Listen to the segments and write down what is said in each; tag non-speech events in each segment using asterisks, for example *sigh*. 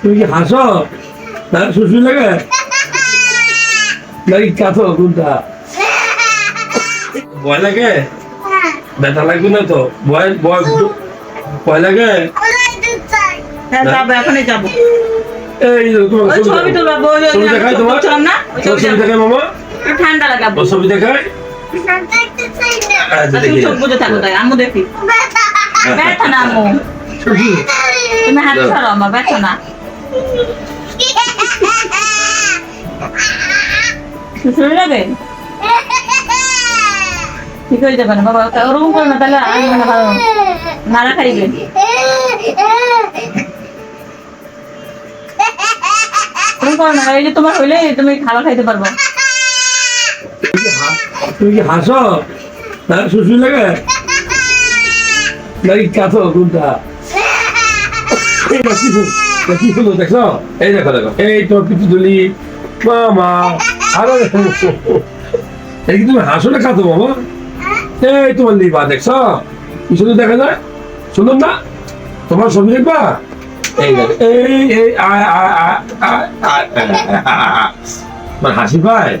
তুমি কি হাসো? না শুশু লাগে? নাকি কাঁথো কোনটা? ভয় লাগে? ব্যথা লাগবে না তো? ভয় ভয় ভয় লাগে? হ্যাঁ যাব এখনই যাব। এই তোমার ছবি তুলবা ছবি দেখাই তোমার? না? ছবি ছবি দেখাই মামা? ঠান্ডা লাগাবো তোর ছবি দেখাই? আচ্ছা তুমি চোখ বুঝে থাকো তাই আম্মু দেখি। ব্যথা না আম্মু। তুমি হাত ছাড়ো আমার ব্যথা না। ঠিক হয়ে যাবে না বাবা ওরকম করো না, তাহলে আমি মানে ভালো মারা খাইবে। ওরকম করো না, এই যে তোমার হইলে তুমি খাবার খাইতে পারব। তুমি কি হাসো? না শুশু লাগে? নাকি কাঁথো কোনটা এই কি? কি দেখো দেখো এই তোর পিছু তুলি মামা, আরও এই কি তুমি হাসো না কাঁথো মামা? এই তোমার লিবা, দেখছ? পিছনে দেখা যায়? না তোমার ছবি দেখবা এই আয় আয় আয় মানে হাসি পায়?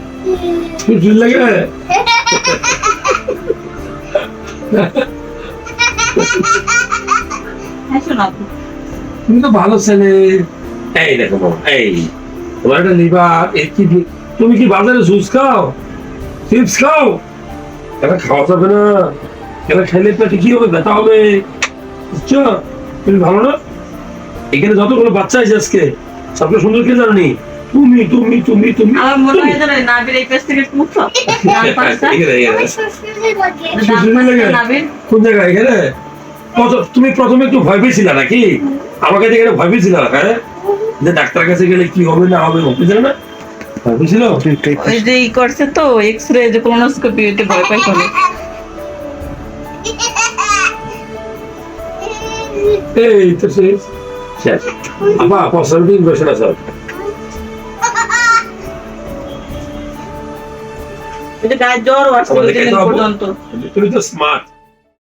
শুশু লাগে? হ্যাঁ তুমি তো ভালো ছেলে। এই দেখো বাবা, এই তোমার একটা লিভার এই কি তুমি কি বাজারে জুস খাও? চিপস খাও? এটা খাওয়া যাবে না? এটা খেলে পেটে কি হবে? ব্যথা হবে। বুঝছ? তুমি ভালো না? এখানে যতগুলো বাচ্চা আছে আজকে সবকে সুন্দর কে জানি তুমি তুমি তুমি তুমি আমার মনে হয় যেন নাবির এই পেজ থেকে *laughs* কোন জায়গায়? এখানে? তুমি প্রথমে একটু ভয় পেয়েছিলে নাকি? আমাকে দেখে ভয় পেয়েছিল হ্যাঁ যে ডাক্তার কাছে গেলে কি হবে না হবে না? ভয় পেয়েছিল? ওই যে ই করছে তো এক্স রে যে কোলোনোস্কোপি ওইতে ভয় পাই করে এই তো শেষ শেষ। আপা পশ্চিম ইনভেশন আছে ওই গায়ে জ্বর আসছে আমাদের ওই দিন খেতে হবে। পর্যন্ত। তুমি তো স্মার্ট